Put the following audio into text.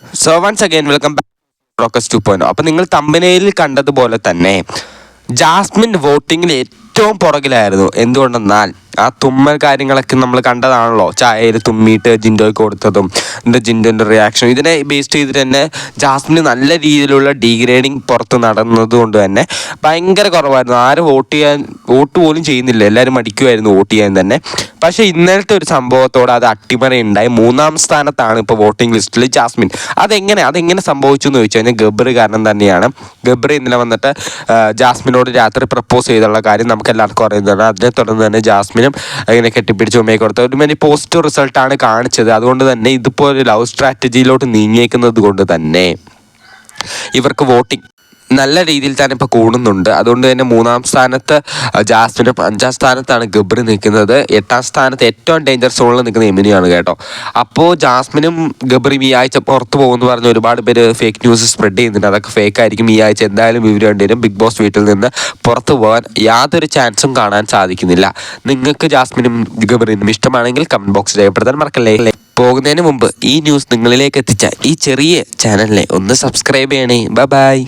So once again welcome back to point അപ്പം നിങ്ങൾ തമ്പനയിൽ കണ്ടതുപോലെ തന്നെ ജാസ്മിൻ വോട്ടിങ്ങിൽ ഏറ്റവും പുറകിലായിരുന്നു. എന്തുകൊണ്ടെന്നാൽ ആ തുമ്മൽ കാര്യങ്ങളൊക്കെ നമ്മൾ കണ്ടതാണല്ലോ. ചായയിൽ തുമ്മിയിട്ട് ജിൻഡോയ്ക്ക് കൊടുത്തതും എന്റെ ജിൻഡോന്റെ റിയാക്ഷൻ ഇതിനെ ബേസ് ചെയ്തിട്ട് തന്നെ ജാസ്മിന് നല്ല രീതിയിലുള്ള ഡീഗ്രേഡിങ് പുറത്ത് നടന്നത് കൊണ്ട് തന്നെ ഭയങ്കര കുറവായിരുന്നു. ആരും വോട്ട് ചെയ്യാൻ വോട്ട് പോലും ചെയ്യുന്നില്ല. എല്ലാവരും മടിക്കുമായിരുന്നു വോട്ട് ചെയ്യാൻ തന്നെ. പക്ഷേ ഇന്നലത്തെ ഒരു സംഭവത്തോടെ അത് അട്ടിമറി ഉണ്ടായി. മൂന്നാം സ്ഥാനത്താണ് ഇപ്പോൾ വോട്ടിംഗ് ലിസ്റ്റിൽ ജാസ്മിൻ. അതെങ്ങനെ അതെങ്ങനെ സംഭവിച്ചു എന്ന് ചോദിച്ചു കഴിഞ്ഞാൽ ഗബ്ര കാരണം തന്നെയാണ്. ഗബ്ര ഇന്നലെ വന്നിട്ട് ജാസ്മിനോട് രാത്രി പ്രപ്പോസ് ചെയ്തുള്ള കാര്യം നമുക്ക് എല്ലാവർക്കും അറിയുന്നതാണ്. അതിനെ തുടർന്ന് തന്നെ ജാസ്മിനും ഇങ്ങനെ കെട്ടിപ്പിടിച്ച് ഉമ്മയെ കൊടുത്ത ഒരു മനി പോസിറ്റീവ് റിസൾട്ടാണ് കാണിച്ചത്. അതുകൊണ്ട് തന്നെ ഇതുപോലെ ലവ് സ്ട്രാറ്റജിയിലോട്ട് നീങ്ങിയേക്കുന്നത് കൊണ്ട് തന്നെ ഇവർക്ക് വോട്ടിംഗ് നല്ല രീതിയിൽ തന്നെ ഇപ്പോൾ കൂടുന്നുണ്ട്. അതുകൊണ്ട് തന്നെ മൂന്നാം സ്ഥാനത്ത് ജാസ്മിനും അഞ്ചാം സ്ഥാനത്താണ് ഗബ്രി നിൽക്കുന്നത്. എട്ടാം സ്ഥാനത്ത് ഏറ്റവും ഡേഞ്ചർ സോണിൽ നിൽക്കുന്ന എമിനിയാണ് കേട്ടോ. അപ്പോൾ ജാസ്മിനും ഗബ്രിയും ഈ ആഴ്ച പുറത്ത് പോകുമെന്ന് പറഞ്ഞ് ഒരുപാട് പേര് ഫേക്ക് ന്യൂസ് സ്പ്രെഡ് ചെയ്യുന്നുണ്ട്. അതൊക്കെ ഫേക്ക് ആയിരിക്കും ഈ ആഴ്ച. എന്തായാലും ഇവർ രണ്ടുപേരും ബിഗ് ബോസ് വീട്ടിൽ നിന്ന് പുറത്ത് പോകാൻ യാതൊരു ചാൻസും കാണാൻ സാധിക്കുന്നില്ല. നിങ്ങൾക്ക് ജാസ്മിനും ഗബ്രിനും ഇഷ്ടമാണെങ്കിൽ കമന്റ് ബോക്സ് രേഖപ്പെടുത്താൻ മറക്കല്ലേ? പോകുന്നതിന് മുമ്പ് ഈ ന്യൂസ് നിങ്ങളിലേക്ക് എത്തിച്ച ഈ ചെറിയ ചാനലിനെ ഒന്ന് സബ്സ്ക്രൈബ് ചെയ്യണേ. ബൈ